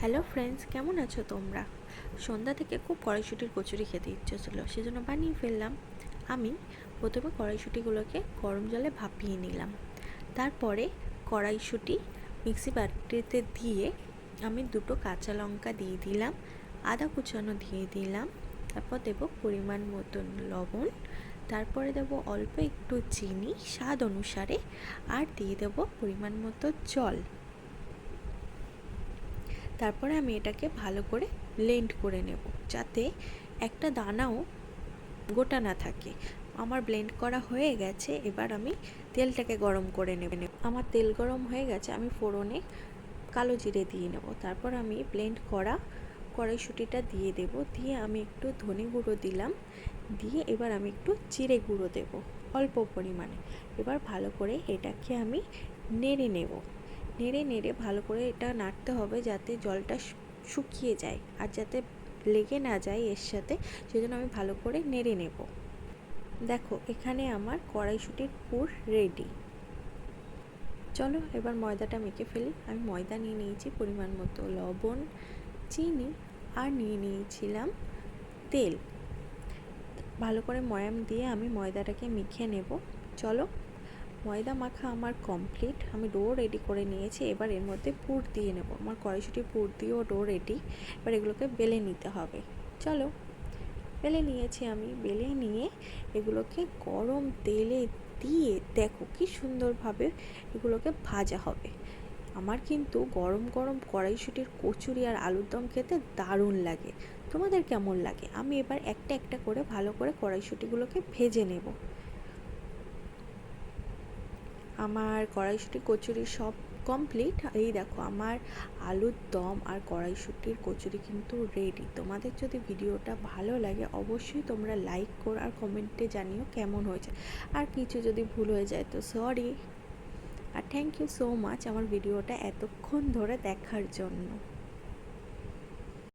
Hello friends, কেমন আছো তোমরা? সন্ধ্যা থেকে খুব কড়াইশুটির কচুরি খেতে ইচ্ছে ছিল, সেজন্য বানিয়ে ফেললাম। আমি প্রথমে কড়াইশুটিগুলোকে গরম জলে ভাপিয়ে নিলাম। তারপরে কড়াইশুটি মিক্সি বাটিতে দিয়ে আমি দুটো কাঁচা লঙ্কা দিয়ে দিলাম, আদা কুচানো দিয়ে দিলাম, তারপর দেবো পরিমাণ মতন লবণ, তারপরে দেবো অল্প একটু চিনি, স্বাদ অনুসারে, আর দিয়ে দেবো পরিমাণ মতো জল। তারপরে আমি এটাকে ভালো করে ব্লেন্ড করে নেব। যাতে একটা দানাও গোটা না থাকে। আমার ব্লেন্ড করা হয়ে গেছে, এবার আমি তেলটাকে গরম করে নেব। আমার তেল গরম হয়ে গেছে, আমি ফোড়নে কালো জিরে দিয়ে নেব। তারপর আমি ব্লেন্ড করা কড়াইশুটিটা দিয়ে দেব। দিয়ে আমি একটু ধনে গুঁড়ো দিলাম। দিয়ে এবার আমি একটু জিরে গুঁড়ো দেব, অল্প পরিমাণে। এবার ভালো করে এটাকে আমি নেড়ে নেব। নেড়ে নেড়ে ভালো করে এটা নাড়তে হবে যাতে জলটা শুকিয়ে যায়। আর যাতে লেগে না যায় এর সাথে, সেজন্য আমি ভালো করে নেড়ে নেব। দেখো, এখানে আমার কড়াইশুটির পুর রেডি চলো, এবার ময়দাটা মেখে ফেলি। আমি ময়দা নিয়ে নিয়েছি পরিমাণ মতো লবণ, চিনি, আর নিয়ে নিয়েছিলাম তেল। ভালো করে ময়াম দিয়ে আমি ময়দাটাকে মেখে নেব। চলো ময়দা মাখা আমার কমপ্লিট আমি ডো রেডি করে নিয়েছি, এবার এর মধ্যে পুর দিয়ে নেব। আমার কড়াইশুটি পুর দিয়েও ডো রেডি এবার এগুলোকে বেলে নিতে হবে। চলো, বেলে নিয়েছি আমি। বেলে নিয়ে এগুলোকে গরম তেলে দিয়ে দেখো কি সুন্দরভাবে এগুলোকে ভাজা হবে। আমার কিন্তু গরম গরম কড়াইশুটির কচুরি আর আলুর দম খেতে দারুণ লাগে। তোমাদের কেমন লাগে? আমি এবার একটা একটা করে ভালো করে কড়াইশুটিগুলোকে ভেজে নেব। আমার কড়াইশুটি, কচুরি সব কমপ্লিট এই দেখো, আমার আলুর দম আর কড়াইশুঁটির কচুরি কিন্তু রেডি তোমাদের যদি ভিডিওটা ভালো লাগে, অবশ্যই তোমরা লাইক করো আর কমেন্টে জানিও কেমন হয়েছে। আর কিছু যদি ভুল হয়ে যায় তো সরি আর থ্যাংক ইউ সো মাচ আমার ভিডিওটা এতক্ষণ ধরে দেখার জন্য।